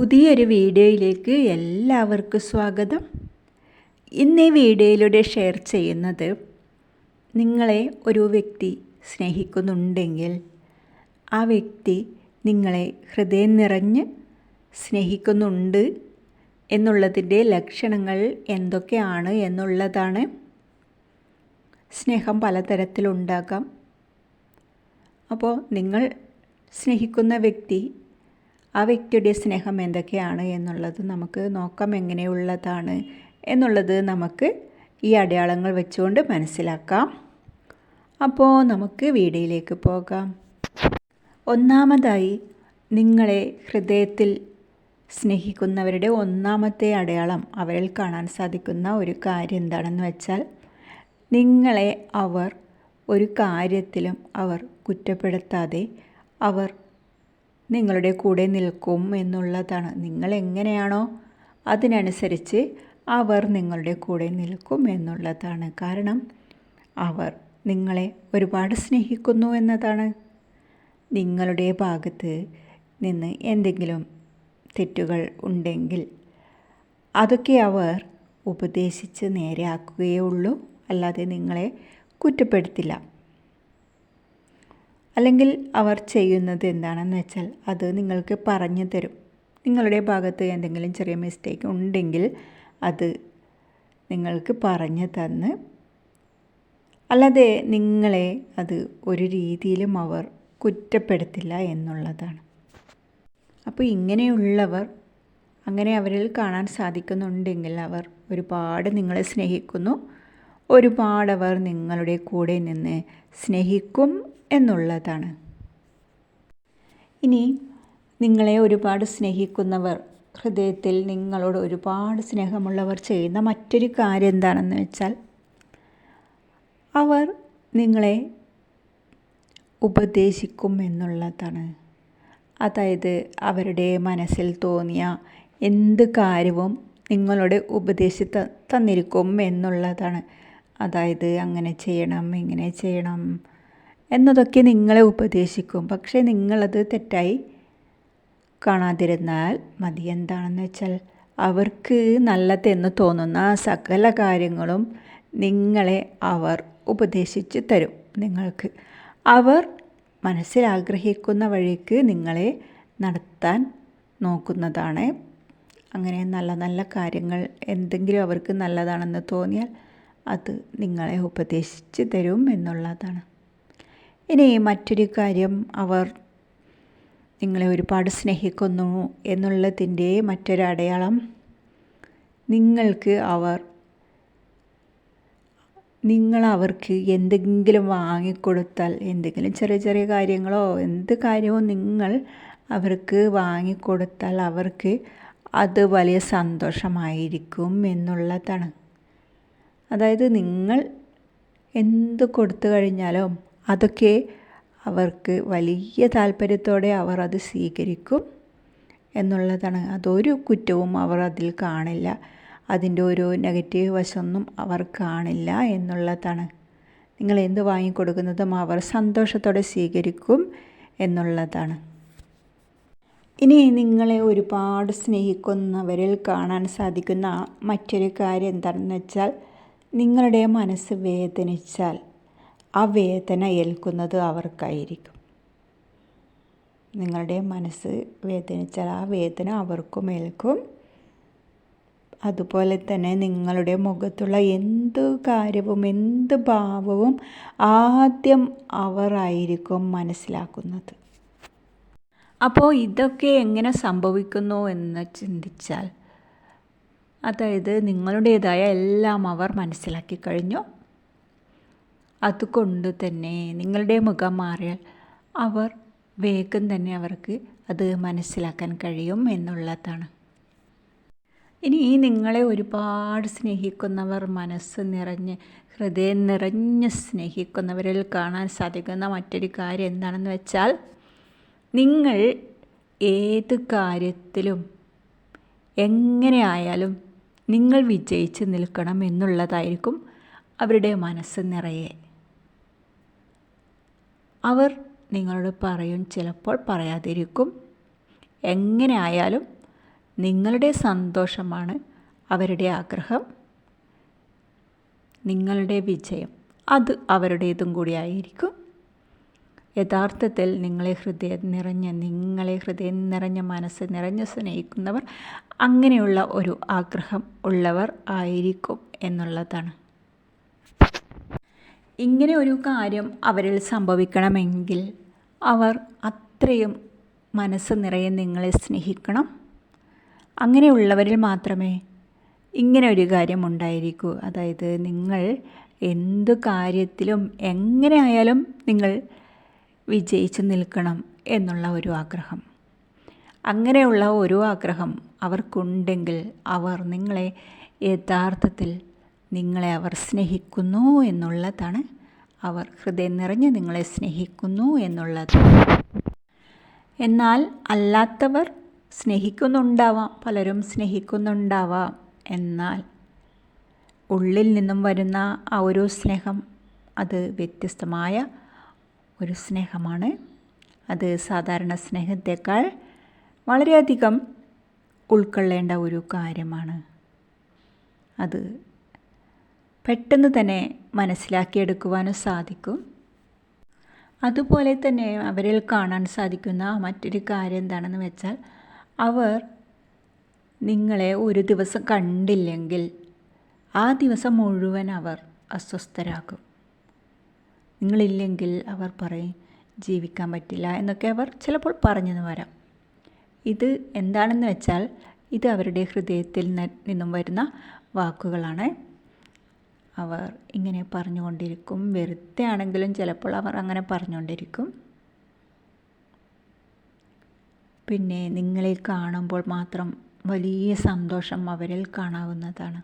പുതിയൊരു വീഡിയോയിലേക്ക് എല്ലാവർക്കും സ്വാഗതം. ഇന്ന് ഈ വീഡിയോയിലൂടെ ഷെയർ ചെയ്യുന്നത് നിങ്ങളെ ഒരു വ്യക്തി സ്നേഹിക്കുന്നുണ്ടെങ്കിൽ ആ വ്യക്തി നിങ്ങളെ ഹൃദയം നിറഞ്ഞ് സ്നേഹിക്കുന്നുണ്ട് എന്നുള്ളതിന്റെ ലക്ഷണങ്ങൾ എന്തൊക്കെയാണ് എന്നുള്ളതാണ്. സ്നേഹം പലതരത്തിലുണ്ടാകാം. അപ്പോൾ നിങ്ങൾ സ്നേഹിക്കുന്ന വ്യക്തി ആ വ്യക്തിയുടെ സ്നേഹം എന്തൊക്കെയാണ് എന്നുള്ളത് നമുക്ക് നോക്കാം എങ്ങനെയുള്ളതാണ് എന്നുള്ളത് നമുക്ക് ഈ അടയാളങ്ങൾ വെച്ചുകൊണ്ട് മനസ്സിലാക്കാം. അപ്പോൾ നമുക്ക് വീഡിയോയിലേക്ക് പോകാം. ഒന്നാമതായി നിങ്ങളെ ഹൃദയത്തിൽ സ്നേഹിക്കുന്നവരുടെ ഒന്നാമത്തെ അടയാളം അവരിൽ കാണാൻ സാധിക്കുന്ന ഒരു കാര്യം എന്താണെന്ന് വെച്ചാൽ നിങ്ങളെ അവർ ഒരു കാര്യത്തിലും അവർ കുറ്റപ്പെടുത്താതെ അവർ നിങ്ങളുടെ കൂടെ നിൽക്കും എന്നുള്ളതാണ്. നിങ്ങൾ എങ്ങനെയാണോ അതിനനുസരിച്ച് അവർ നിങ്ങളുടെ കൂടെ നിൽക്കും എന്നുള്ളതാണ്. കാരണം അവർ നിങ്ങളെ ഒരുപാട് സ്നേഹിക്കുന്നു എന്നതാണ്. നിങ്ങളുടെ ഭാഗത്ത് നിന്ന് എന്തെങ്കിലും തെറ്റുകൾ ഉണ്ടെങ്കിൽ അതൊക്കെ അവർ ഉപദേശിച്ച് നേരെയാക്കുകയേ ഉള്ളൂ. അല്ലാതെ നിങ്ങളെ കുറ്റപ്പെടുത്തില്ല. അല്ലെങ്കിൽ അവർ ചെയ്യുന്നത് എന്താണെന്ന് വെച്ചാൽ അത് നിങ്ങൾക്ക് പറഞ്ഞു തരും. നിങ്ങളുടെ ഭാഗത്ത് എന്തെങ്കിലും ചെറിയ മിസ്റ്റേക്ക് ഉണ്ടെങ്കിൽ അത് നിങ്ങൾക്ക് പറഞ്ഞു തന്ന് അല്ലാതെ നിങ്ങളെ അത് ഒരു രീതിയിലും അവർ കുറ്റപ്പെടുത്തില്ല എന്നുള്ളതാണ്. അപ്പോൾ ഇങ്ങനെയുള്ളവർ അങ്ങനെ അവരിൽ കാണാൻ സാധിക്കുന്നുണ്ടെങ്കിൽ അവർ ഒരുപാട് നിങ്ങളെ സ്നേഹിക്കുന്നു. ഒരുപാട് അവർ നിങ്ങളുടെ കൂടെ നിന്ന് സ്നേഹിക്കും. എന്നുള്ളതാണ്. ഇനി നിങ്ങളെ ഒരുപാട് സ്നേഹിക്കുന്നവർ ഹൃദയത്തിൽ നിങ്ങളോട് ഒരുപാട് സ്നേഹമുള്ളവർ ചെയ്യുന്ന മറ്റൊരു കാര്യം എന്താണെന്ന് വെച്ചാൽ അവർ നിങ്ങളെ ഉപദേശിക്കും എന്നുള്ളതാണ്. അതായത് അവരുടെ മനസ്സിൽ തോന്നിയ എന്ത് കാര്യവും നിങ്ങളോട് ഉപദേശി തന്നിരിക്കും എന്നുള്ളതാണ്. അതായത് അങ്ങനെ ചെയ്യണം ഇങ്ങനെ ചെയ്യണം എന്നതൊക്കെ നിങ്ങളെ ഉപദേശിക്കും. പക്ഷേ നിങ്ങളത് തെറ്റായി കാണാതിരുന്നാൽ മതി എന്താണെന്ന് വെച്ചാൽ അവർക്ക് നല്ലതെന്ന് തോന്നുന്ന സകല കാര്യങ്ങളും നിങ്ങളെ അവർ ഉപദേശിച്ച് തരും. നിങ്ങൾക്ക് അവർ മനസ്സിലാഗ്രഹിക്കുന്ന വഴിക്ക് നിങ്ങളെ നടത്താൻ നോക്കുന്നതാണ്. അങ്ങനെ നല്ല നല്ല കാര്യങ്ങൾ എന്തെങ്കിലും അവർക്ക് നല്ലതാണെന്ന് തോന്നിയാൽ അത് നിങ്ങളെ ഉപദേശിച്ച് തരും എന്നുള്ളതാണ്. ഇനി മറ്റൊരു കാര്യം അവർ നിങ്ങളെ ഒരുപാട് സ്നേഹിക്കുന്നു എന്നുള്ളതിന്റെ മറ്റൊരടയാളം നിങ്ങൾക്ക് അവർ നിങ്ങൾ അവർക്ക് എന്തെങ്കിലും വാങ്ങിക്കൊടുത്താൽ എന്തെങ്കിലും ചെറിയ ചെറിയ കാര്യങ്ങളോ എന്ത് കാര്യവും നിങ്ങൾ അവർക്ക് വാങ്ങിക്കൊടുത്താൽ അവർക്ക് അത് വലിയ സന്തോഷമായിരിക്കും എന്നുള്ളതാണ്. അതായത് നിങ്ങൾ എന്ത് കൊടുത്തു കഴിഞ്ഞാലും അതൊക്കെ അവർക്ക് വലിയ താല്പര്യത്തോടെ അവർ അത് സ്വീകരിക്കും എന്നുള്ളതാണ്. അതൊരു കുറ്റവും അവർ അതിൽ കാണില്ല. അതിന്റെ ഒരു നെഗറ്റീവ് വശമൊന്നും അവർ കാണില്ല എന്നുള്ളതാണ്. നിങ്ങൾ എന്ത് വാങ്ങിക്കൊടുക്കുന്നതും അവർ സന്തോഷത്തോടെ സ്വീകരിക്കും എന്നുള്ളതാണ്. ഇനി നിങ്ങളെ ഒരുപാട് സ്നേഹിക്കുന്നവരിൽ കാണാൻ സാധിക്കുന്ന മറ്റൊരു കാര്യം എന്താണെന്ന് വെച്ചാൽ നിങ്ങളുടെ മനസ്സ് വേദനിച്ചാൽ. ആ വേദന ഏൽക്കുന്നത് അവർക്കായിരിക്കും. നിങ്ങളുടെ മനസ്സ് വേദനിച്ചാൽ ആ വേദന അവർക്കും ഏൽക്കും. അതുപോലെ തന്നെ നിങ്ങളുടെ മുഖത്തുള്ള എന്ത് കാര്യവും എന്ത് ഭാവവും ആദ്യം അവരായിരിക്കും മനസ്സിലാക്കുന്നത്. അപ്പോൾ ഇതൊക്കെ എങ്ങനെ സംഭവിക്കുന്നു എന്ന് ചിന്തിച്ചാൽ അതായത് നിങ്ങളുടേതായ എല്ലാം അവർ മനസ്സിലാക്കി കഴിഞ്ഞു. അതുകൊണ്ട് തന്നെ നിങ്ങളുടെ മുഖം മാറിയാൽ അവർ വേഗം തന്നെ അവർക്ക് അത് മനസ്സിലാക്കാൻ കഴിയും എന്നുള്ളതാണ്. ഇനി ഈ നിങ്ങളെ ഒരുപാട് സ്നേഹിക്കുന്നവർ മനസ്സ് നിറഞ്ഞ് ഹൃദയം നിറഞ്ഞ് സ്നേഹിക്കുന്നവരിൽ കാണാൻ സാധിക്കുന്ന മറ്റൊരു കാര്യം എന്താണെന്ന് വെച്ചാൽ നിങ്ങൾ ഏത് കാര്യത്തിലും എങ്ങനെ ആയാലും നിങ്ങൾ വിജയിച്ച് നിൽക്കണം എന്നുള്ളതായിരിക്കും അവരുടെ മനസ്സ് നിറയെ. അവർ നിങ്ങളോട് പറയും ചിലപ്പോൾ പറയാതിരിക്കും. എങ്ങനെ ആയാലും നിങ്ങളുടെ സന്തോഷമാണ് അവരുടെ ആഗ്രഹം. നിങ്ങളുടെ വിജയം അത് അവരുടേതും കൂടിയായിരിക്കും യഥാർത്ഥത്തിൽ നിങ്ങളെ ഹൃദയം നിറഞ്ഞ നിങ്ങളെ ഹൃദയം നിറഞ്ഞ മനസ്സ് നിറഞ്ഞ് സ്നേഹിക്കുന്നവർ അങ്ങനെയുള്ള ഒരു ആഗ്രഹം ഉള്ളവർ ആയിരിക്കും എന്നുള്ളതാണ്. ഇങ്ങനെ ഒരു കാര്യം അവരിൽ സംഭവിക്കണമെങ്കിൽ അവർ അത്രയും മനസ്സ് നിറയെ നിങ്ങളെ സ്നേഹിക്കണം. അങ്ങനെയുള്ളവരിൽ മാത്രമേ ഇങ്ങനെ ഒരു കാര്യം ഉണ്ടായിരിക്കൂ. അതായത് നിങ്ങൾ എന്ത് കാര്യത്തിലും എങ്ങനെ ആയാലും നിങ്ങൾ വിജയിച്ച് നിൽക്കണം എന്നുള്ള ഒരു ആഗ്രഹം. അങ്ങനെയുള്ള ഒരു ആഗ്രഹം അവർക്കുണ്ടെങ്കിൽ അവർ നിങ്ങളെ യഥാർത്ഥത്തിൽ നിങ്ങളെ അവർ സ്നേഹിക്കുന്നു എന്നുള്ളതാണ്. അവർ ഹൃദയം നിറഞ്ഞ് നിങ്ങളെ സ്നേഹിക്കുന്നു എന്നുള്ളത്. എന്നാൽ അല്ലാത്തവർ സ്നേഹിക്കുന്നുണ്ടാവാം പലരും സ്നേഹിക്കുന്നുണ്ടാവാം. എന്നാൽ ഉള്ളിൽ നിന്നും വരുന്ന ആ ഒരു സ്നേഹം അത് വ്യത്യസ്തമായ ഒരു സ്നേഹമാണ്. അത് സാധാരണ സ്നേഹത്തേക്കാൾ വളരെയധികം ഉൾക്കൊള്ളേണ്ട ഒരു കാര്യമാണ്. അത് പെട്ടെന്ന് തന്നെ മനസ്സിലാക്കിയെടുക്കുവാനും സാധിക്കും. അതുപോലെ തന്നെ അവരിൽ കാണാൻ സാധിക്കുന്ന മറ്റൊരു കാര്യം എന്താണെന്ന് വെച്ചാൽ അവർ നിങ്ങളെ ഒരു ദിവസം കണ്ടില്ലെങ്കിൽ ആ ദിവസം മുഴുവൻ അവർ അസ്വസ്ഥരാകും. നിങ്ങളില്ലെങ്കിൽ അവർ പറയും ജീവിക്കാൻ പറ്റില്ല എന്നൊക്കെ അവർ ചിലപ്പോൾ പറഞ്ഞെന്ന് വരാം. ഇത് എന്താണെന്ന് വെച്ചാൽ ഇത് അവരുടെ ഹൃദയത്തിൽ നിന്നും വരുന്ന വാക്കുകളാണ്. അവർ ഇങ്ങനെ പറഞ്ഞുകൊണ്ടിരിക്കും. വെറുതെ ആണെങ്കിലും ചിലപ്പോൾ അവർ അങ്ങനെ പറഞ്ഞുകൊണ്ടിരിക്കും. പിന്നെ നിങ്ങളെ കാണുമ്പോൾ മാത്രം വലിയ സന്തോഷം അവരിൽ കാണാവുന്നതാണ്.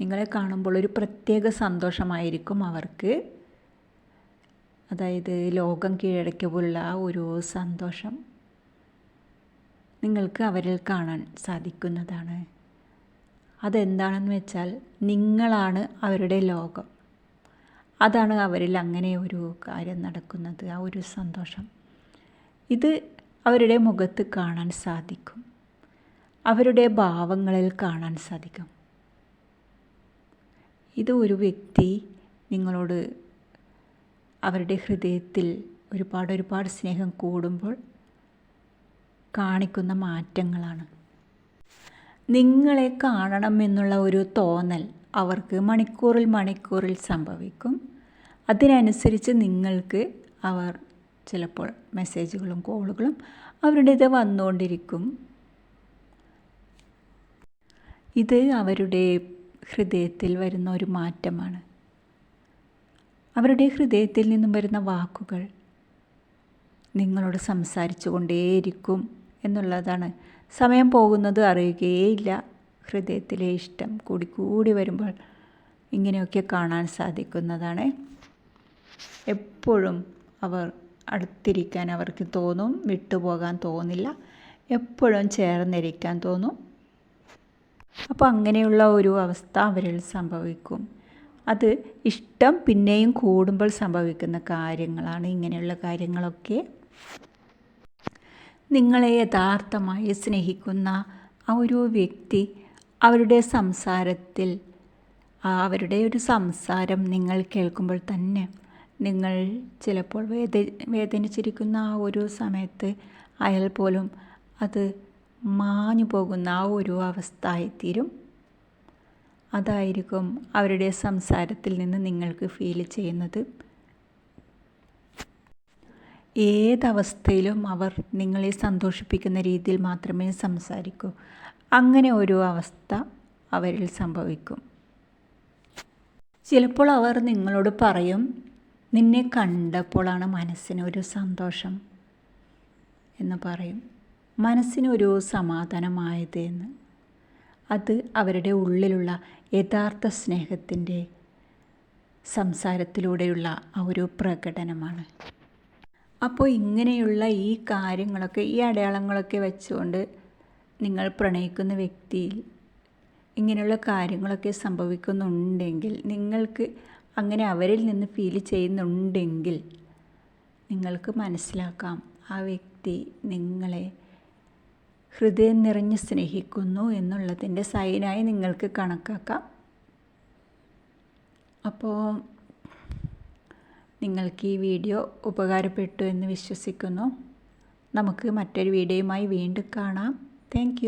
നിങ്ങളെ കാണുമ്പോൾ ഒരു പ്രത്യേക സന്തോഷമായിരിക്കും അവർക്ക്. അതായത് ലോകം കീഴടക്കുള്ള ഒരു സന്തോഷം നിങ്ങൾക്ക് അവരിൽ കാണാൻ സാധിക്കുന്നതാണ്. അതെന്താണെന്ന് വെച്ചാൽ നിങ്ങളാണ് അവരുടെ ലോകം. അതാണ് അവരിൽ അങ്ങനെ ഒരു കാര്യം നടക്കുന്നത് ആ ഒരു സന്തോഷം. ഇത് അവരുടെ മുഖത്ത് കാണാൻ സാധിക്കും. അവരുടെ ഭാവങ്ങളിൽ കാണാൻ സാധിക്കും. ഇത് ഒരു വ്യക്തി നിങ്ങളോട് അവരുടെ ഹൃദയത്തിൽ ഒരുപാട് ഒരുപാട് സ്നേഹം കൂടുമ്പോൾ കാണിക്കുന്ന മാറ്റങ്ങളാണ്. നിങ്ങളെ കാണണം എന്നുള്ള ഒരു തോന്നൽ അവർക്ക് മണിക്കൂറിൽ മണിക്കൂറിൽ സംഭവിക്കും. അതിനനുസരിച്ച് നിങ്ങൾക്ക് അവർ ചിലപ്പോൾ മെസ്സേജുകളും കോളുകളും അവരുടെ അവരുടേത് വന്നുകൊണ്ടിരിക്കും. ഇത് അവരുടെ ഹൃദയത്തിൽ വരുന്ന ഒരു മാറ്റമാണ്. അവരുടെ ഹൃദയത്തിൽ നിന്നും വരുന്ന വാക്കുകൾ നിങ്ങളോട് സംസാരിച്ചു കൊണ്ടേയിരിക്കും എന്നുള്ളതാണ് സമയം പോകുന്നത് അറിയുകയേയില്ല. ഹൃദയത്തിലെ ഇഷ്ടം കൂടിക്കൂടി കൂടി വരുമ്പോൾ ഇങ്ങനെയൊക്കെ കാണാൻ സാധിക്കുന്നതാണ്. എപ്പോഴും അവർ അടുത്തിരിക്കാൻ അവർക്ക് തോന്നും വിട്ടുപോകാൻ തോന്നില്ല. എപ്പോഴും ചേർന്നിരിക്കാൻ തോന്നും. അപ്പോൾ അങ്ങനെയുള്ള ഒരു അവസ്ഥ അവരിൽ സംഭവിക്കും. അത് ഇഷ്ടം പിന്നെയും കൂടുമ്പോൾ സംഭവിക്കുന്ന കാര്യങ്ങളാണ് ഇങ്ങനെയുള്ള കാര്യങ്ങളൊക്കെ. നിങ്ങളെ യഥാർത്ഥമായി സ്നേഹിക്കുന്ന ആ ഒരു വ്യക്തി അവരുടെ സംസാരത്തിൽ അവരുടെ ഒരു സംസാരം നിങ്ങൾ കേൾക്കുമ്പോൾ തന്നെ നിങ്ങൾ ചിലപ്പോൾ വേദ വേദനിച്ചിരിക്കുന്ന ആ ഒരു സമയത്ത് അയാൾ പോലും അത് മാഞ്ഞു പോകുന്ന ആ ഒരു അവസ്ഥ ആയിത്തീരും അതായിരിക്കും അവരുടെ സംസാരത്തിൽ നിന്ന് നിങ്ങൾക്ക് ഫീൽ ചെയ്യുന്നത്. ഏതവസ്ഥയിലും അവർ നിങ്ങളെ സന്തോഷിപ്പിക്കുന്ന രീതിയിൽ മാത്രമേ സംസാരിക്കൂ. അങ്ങനെ ഒരു അവസ്ഥ അവരിൽ സംഭവിക്കും. ചിലപ്പോൾ അവർ നിങ്ങളോട് പറയും നിന്നെ കണ്ടപ്പോഴാണ് മനസ്സിനൊരു സന്തോഷം എന്ന് പറയും. മനസ്സിനൊരു സമാധാനമായത് എന്ന്. അത് അവരുടെ ഉള്ളിലുള്ള യഥാർത്ഥ സ്നേഹത്തിന്റെ സംസാരത്തിലൂടെയുള്ള ആ ഒരു പ്രകടനമാണ്. അപ്പോൾ ഇങ്ങനെയുള്ള ഈ കാര്യങ്ങളൊക്കെ ഈ അടയാളങ്ങളൊക്കെ വെച്ചുകൊണ്ട് നിങ്ങൾ പ്രണയിക്കുന്ന വ്യക്തിയിൽ ഇങ്ങനെയുള്ള കാര്യങ്ങളൊക്കെ സംഭവിക്കുന്നുണ്ടെങ്കിൽ നിങ്ങൾക്ക് അങ്ങനെ അവരിൽ നിന്ന് ഫീൽ ചെയ്യുന്നുണ്ടെങ്കിൽ നിങ്ങൾക്ക് മനസ്സിലാക്കാം ആ വ്യക്തി നിങ്ങളെ ഹൃദയം നിറഞ്ഞ് സ്നേഹിക്കുന്നു എന്നുള്ളതിന്റെ സൈനായി നിങ്ങൾക്ക് കണക്കാക്കാം. അപ്പോൾ നിങ്ങൾക്ക് ഈ വീഡിയോ ഉപകാരപ്പെട്ടു എന്ന് വിശ്വസിക്കുന്നു. നമുക്ക് മറ്റൊരു വീഡിയോയുമായി വീണ്ടും കാണാം. താങ്ക്